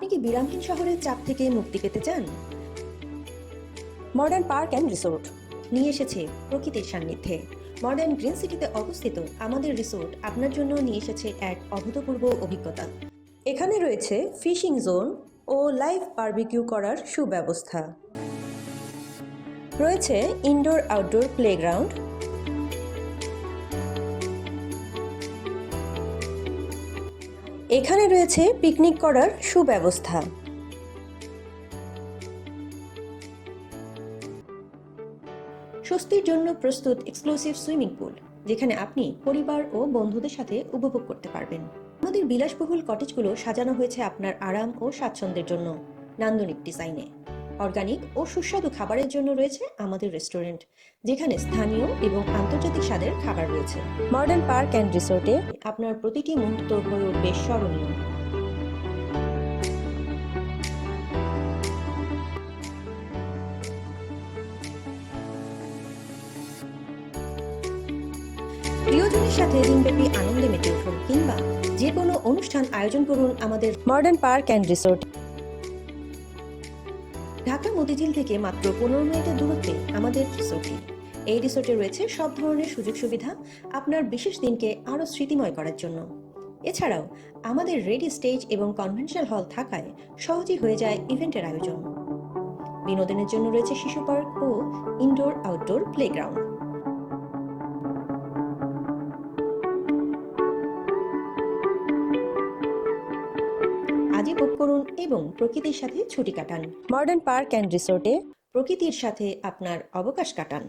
আপনি কি বিরামহীন শহরের চাপ থেকে মুক্তি পেতে চান? মডার্ন পার্ক অ্যান্ড রিসোর্ট নিয়ে এসেছে প্রকৃতির সান্নিধ্যে। মডার্ন গ্রিন সিটিতে অবস্থিত আমাদের রিসোর্ট আপনার জন্য নিয়ে এসেছে এক অভূতপূর্ব অভিজ্ঞতা। এখানে রয়েছে ফিশিং জোন ও লাইভ বারবিকিউ করার সুব্যবস্থা। রয়েছে ইনডোর আউটডোর প্লেগ্রাউন্ড এখানে রয়েছে পিকনিক করার সুব্যবস্থা। স্বস্তির জন্য প্রস্তুত এক্সক্লুসিভ সুইমিং পুল যেখানে আপনি পরিবার ও বন্ধুদের সাথে উপভোগ করতে পারবেন। নদীর বিলাসবহুল কটেজগুলো সাজানো হয়েছে আপনার আরাম ও স্বাচ্ছন্দ্যের জন্য, নান্দনিক ডিজাইনে অর্গানিক ও সুস্বাদু খাবারের জন্য রয়েছে আমাদের রেস্টুরেন্ট, যেখানে স্থানীয় এবং আন্তর্জাতিক স্বাদের খাবার রয়েছে। মডার্ন পার্ক অ্যান্ড রিসোর্টে আপনার প্রতিটি মুহূর্ত হয়ে উঠবে স্মরণীয়। প্রিয়জনের সাথে দিনব্যাপী আনন্দে মেতে উঠুন কিংবা যে কোনো অনুষ্ঠান আয়োজন করুন আমাদের modern park and resort. Dhaka Motijheel থেকে মাত্র পনেরো মিনিটের দূরত্বে আমাদের রিসোর্টটি। এই রিসোর্টে রয়েছে সব ধরনের সুযোগ সুবিধা আপনার বিশেষ দিনকে আরও স্মৃতিময় করার জন্য। এছাড়াও, আমাদের রেডি স্টেজ এবং কনভেনশনাল হল থাকায় সহজেই হয়ে যায় ইভেন্টের আয়োজন। বিনোদনের জন্য রয়েছে শিশু পার্ক ও ইনডোর আউটডোর প্লেগ্রাউন্ড। আজই বুক করুন এবং প্রকৃতির সাথে ছুটি কাটান। মডার্ন পার্ক অ্যান্ড রিসোর্টে প্রকৃতির সাথে আপনার অবকাশ কাটান।